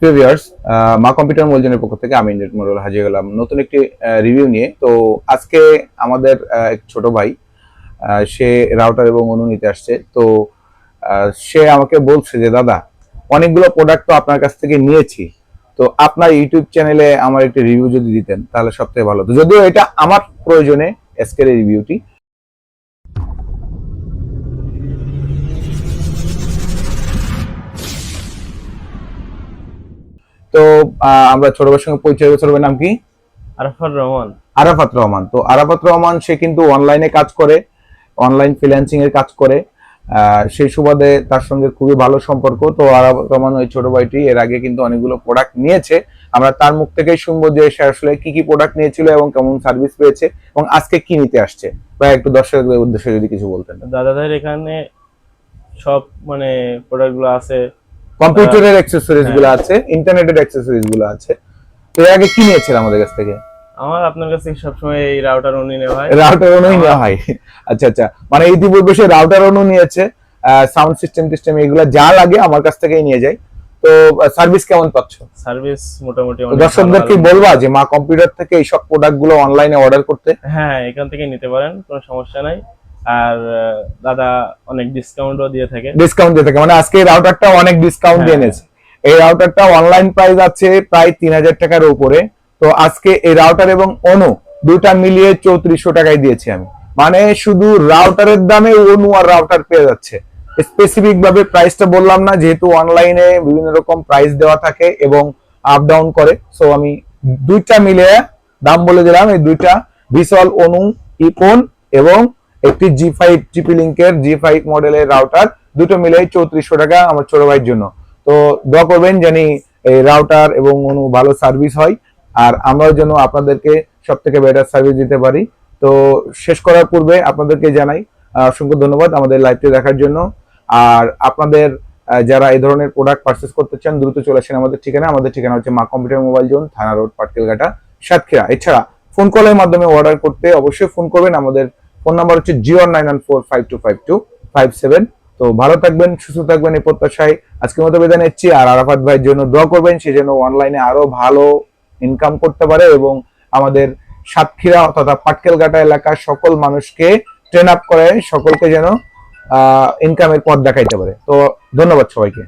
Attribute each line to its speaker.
Speaker 1: প্রিভিয়ার্স মা কম্পিউটার মলজনের পক্ষ থেকে আমি নেট মোড়ল হাজির গেলাম নতুন একটি রিভিউ নিয়ে। তো আজকে আমাদের এক ছোট ভাই সে রাউটার এবং অনু নিতে আসছে। তো সে আমাকে বলছে যে, দাদা, অনেকগুলো প্রোডাক্ট তো আপনার কাছ থেকে নিয়েছি। তো আপনার ইউটিউব চ্যানেলে আমার একটি রিভিউ যদি দিতেন, তাহলে সব থেকে ভালো হতো। যদিও এটা আমার প্রয়োজনে, আজকের এই রিভিউটি তো আমরা ছোট ভাইয়ের সঙ্গে পরিচয় ছোট নাম কি?
Speaker 2: আরফার রহমান।
Speaker 1: আরাফাত রহমান। তো আরাফাত রহমান সে কিন্তু অনলাইনে কাজ করে অনলাইন ফ্রিল্যান্সিং এর কাজ করে। সেই সুবাদে তার সঙ্গে খুবই ভালো সম্পর্ক। তো আরাফাত রহমান ওই ছোট ভাইটি এর আগে কিন্তু অনেকগুলো প্রোডাক্ট নিয়েছে। আমরা তার মুখ থেকেই শুনব যে সে আসলে কি কি প্রোডাক্ট নিয়েছিল এবং কেমন সার্ভিস পেয়েছে এবং আজকে কি নিতে আসছে। বা একটু দর্শকদের উদ্দেশ্যে যদি কিছু বলতেন।
Speaker 2: দাদাদের এখানে সব মানে প্রোডাক্টগুলো আছে।
Speaker 1: কম্পিউটারের অ্যাক্সেসরিজগুলো আছে ইন্টারনেটের অ্যাক্সেসরিজগুলো আছে। তো এর আগে কি নিয়েছিল আমাদের কাছ থেকে?
Speaker 2: আমার আপনার কাছে সবসময় এই রাউটার উনি নেওয়া হয়।
Speaker 1: রাউটার অনুই নেওয়া হয়? আচ্ছা আচ্ছা। মানে ইতিপূর্বে সে রাউটার অনু নিয়েছে। সাউন্ড সিস্টেম টিস্টেম এগুলো যা লাগে আমার কাছ থেকেই নিয়ে যায়। তো সার্ভিস কেমন পাচ্ছ?
Speaker 2: সার্ভিস মোটামুটি
Speaker 1: তো
Speaker 2: অনেক
Speaker 1: দর্শকদের কি
Speaker 2: ভালো।
Speaker 1: বলবা যে মা কম্পিউটার থেকে এইসব প্রোডাক্টগুলো অনলাইনে অর্ডার করতে?
Speaker 2: হ্যাঁ এখান থেকে নিতে পারেন কোনো সমস্যা নাই। আর দাদা অনেক ডিসকাউন্টও দিয়ে থাকে।
Speaker 1: ডিসকাউন্ট দিয়ে থাকে। মানে আজকে এই রাউটারটা অনেক ডিসকাউন্ট দিয়ে
Speaker 2: হ্যাঁ।
Speaker 1: এনেছে। এই রাউটারটা অনলাইন প্রাইস আছে প্রায় তিন হাজার টাকার উপরে। তো আজকে এই রাউটার এবং অনু দুটা মিলিয়ে চৌত্রিশশো টাকায় দিয়েছি আমি। মানে শুধু রাউটারের দামে অনু আর রাউটার পেয়ে যাচ্ছে। স্পেসিফিক ভাবে প্রাইসটা বললাম না যেহেতু অনলাইনে বিভিন্ন রকম প্রাইস দেওয়া থাকে এবং আপ ডাউন করে। সো আমি দুইটা মিলে দাম বলে দিলাম। এই দুইটা ভিসল অনু ইপন এবং একটি জি ফাইভ জিপি লিঙ্কের জি ফাইভ মডেলের রাউটার দুটো মিলে চৌত্রিশশো টাকা আমার ছোট ভাইয়ের জন্য। তো দোয়া করবেন জানি এই রাউটার এবং অনু ভালো সার্ভিস হয়, আর আমরাও যেন আপনাদেরকে সব থেকে বেটার সার্ভিস দিতে পারি। তো শেষ করার পূর্বে আপনাদেরকে জানাই অসংখ্য ধন্যবাদ আমাদের লাইভটি দেখার জন্য। আর আপনাদের যারা এই ধরনের প্রোডাক্ট পারচেস করতে চান, দ্রুত চলে আসেন আমাদের ঠিকানা। আমাদের ঠিকানা হচ্ছে মা কম্পিউটার মোবাইল জোন, থানা রোড, পাটকেলঘাটা, সাতক্ষীরা। এছাড়া ফোন কলের মাধ্যমে অর্ডার করতে অবশ্যই ফোন করবেন আমাদের ফোন নাম্বার হচ্ছে zero nine four five two five two five seven. তো ভালো থাকবেন, সুস্থ থাকবেন এই প্রত্যাশায়। আজকের মতো বিদায় নিচ্ছি। আর আরাফাত ভাইয়ের জন্য দোয়া করবেন, সে যেন অনলাইনে আরও ভালো ইনকাম করতে পারে এবং আমাদের সাতক্ষীরা তথা পাটকেলঘাটা এলাকার সকল মানুষকে ট্রেন আপ করে, সকলকে যেন ইনকামের পথ দেখাইতে পারে। তো ধন্যবাদ সবাইকে।